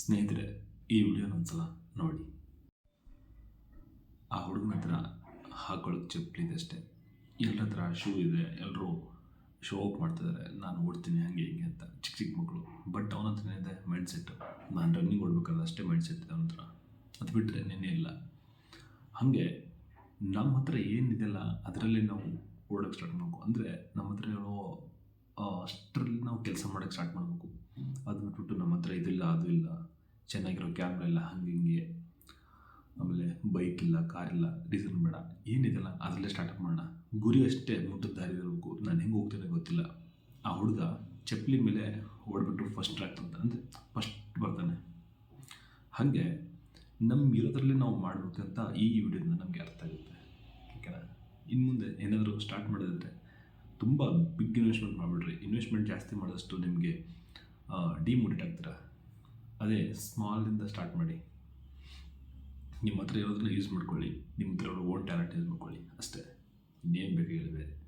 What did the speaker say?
ಸ್ನೇಹಿತರೆ, ಈ ವಿಡಿಯೋನ ಒಂದ್ಸಲ ನೋಡಿ. ಆ ಹುಡುಗನ ಹತ್ರ ಹಾಕೊಳ್ಳೋಕೆ ಚಪ್ಪಲಿ ಇದೆ ಅಷ್ಟೇ. ಎಲ್ಲರ ಹತ್ರ ಶೂ ಇದೆ ಎಲ್ಲರೂ ಶೋ ಆಫ್ ಮಾಡ್ತಿದ್ದಾರೆ ನಾನು ಓಡ್ತೀನಿ, ಹಾಗೆ ಹಿಂಗೆ ಅಂತ. ಚಿಕ್ಕ ಚಿಕ್ಕ ಮಕ್ಕಳು. ಬಟ್ ಅವನ ಹತ್ರ ಇದೆ ಮೈಂಡ್ ಸೆಟ್ಟು ನಾನು ರನ್ನಿಂಗ್ ಓಡ್ಬೇಕಾದ್ರೆ ಅಷ್ಟೇ ಮೈಂಡ್ ಸೆಟ್ ಇದೆ ಅವನ ಹತ್ರ. ಅದು ಬಿಟ್ಟರೆ ನೆನ್ನೆ ಇಲ್ಲ. ಹಾಗೆ ನಮ್ಮ ಹತ್ರ ಏನಿದೆಯಲ್ಲ ಅದರಲ್ಲಿ ನಾವು ಓಡೋಕ್ಕೆ ಸ್ಟಾರ್ಟ್ ಮಾಡಬೇಕು. ಅಂದರೆ ನಮ್ಮ ಹತ್ರ ಅಷ್ಟರಲ್ಲಿ ನಾವು ಕೆಲಸ ಮಾಡೋಕ್ಕೆ ಸ್ಟಾರ್ಟ್ ಮಾಡಬೇಕು ಅದು ಬಿಟ್ಬಿಟ್ಟು ನಮ್ಮ ಹತ್ರ ಇದಿಲ್ಲ ಅದು ಇಲ್ಲ ಚೆನ್ನಾಗಿರೋ ಕ್ಯಾಮ್ರಾ ಇಲ್ಲ, ಹಂಗೆ ಹಿಂಗೆ. ಆಮೇಲೆ ಬೈಕ್ ಇಲ್ಲ ಕಾರ್ ಇಲ್ಲ ಡೀಸೆಲ್ ಬೇಡ. ಏನಿದೆಲ್ಲ ಅದರಲ್ಲೇ ಸ್ಟಾರ್ಟ್ ಮಾಡೋಣ. ಗುರಿ ಅಷ್ಟೇ ಮುಟ್ಟದ ದಾರಿ ಇರಬೇಕು. ನಾನು ಹೆಂಗೆ ಹೋಗ್ತೇನೆ ಗೊತ್ತಿಲ್ಲ. ಆ ಹುಡುಗ ಚಪ್ಪಲಿ ಮೇಲೆ ಓಡ್ಬಿಟ್ಟು ಫಸ್ಟ್ ಟ್ರ್ಯಾಕ್ ಅಂತ. ಅಂದರೆ ಫಸ್ಟ್ ಬರ್ತಾನೆ. ಹಾಗೆ ನಮ್ಮ ಇರೋದ್ರಲ್ಲಿ ನಾವು ಮಾಡಬೇಕಂತ ಈ ವಿಡಿಯೋದಿಂದ ನಮಗೆ ಅರ್ಥ ಆಗುತ್ತೆ. ಓಕೆನಾ? ಇನ್ನು ಮುಂದೆ ಏನಾದರೂ ಸ್ಟಾರ್ಟ್ ಮಾಡೋದಂದರೆ ತುಂಬ ಬಿಗ್ ಇನ್ವೆಸ್ಟ್ಮೆಂಟ್ ಮಾಡಿಬಿಡ್ರಿ. ಇನ್ವೆಸ್ಟ್ಮೆಂಟ್ ಜಾಸ್ತಿ ಮಾಡಿದಷ್ಟು ನಿಮಗೆ ಡಿಮೋಟಿವೇಟ್ ಆಗ್ತೀರ? ಅದೇ ಸ್ಮಾಲಿಂದ ಸ್ಟಾರ್ಟ್ ಮಾಡಿ. ನಿಮ್ಮ ಹತ್ರ ಇರೋದನ್ನ ಯೂಸ್ ಮಾಡ್ಕೊಳ್ಳಿ. ನಿಮ್ಮ ಹತ್ರ ಇರೋ ಓನ್ ಟ್ಯಾಲೆಂಟ್ ಯೂಸ್ ಮಾಡ್ಕೊಳ್ಳಿ. ಅಷ್ಟೇ. ಇನ್ನೇನು ಬೇಕು ಬೇರೆ.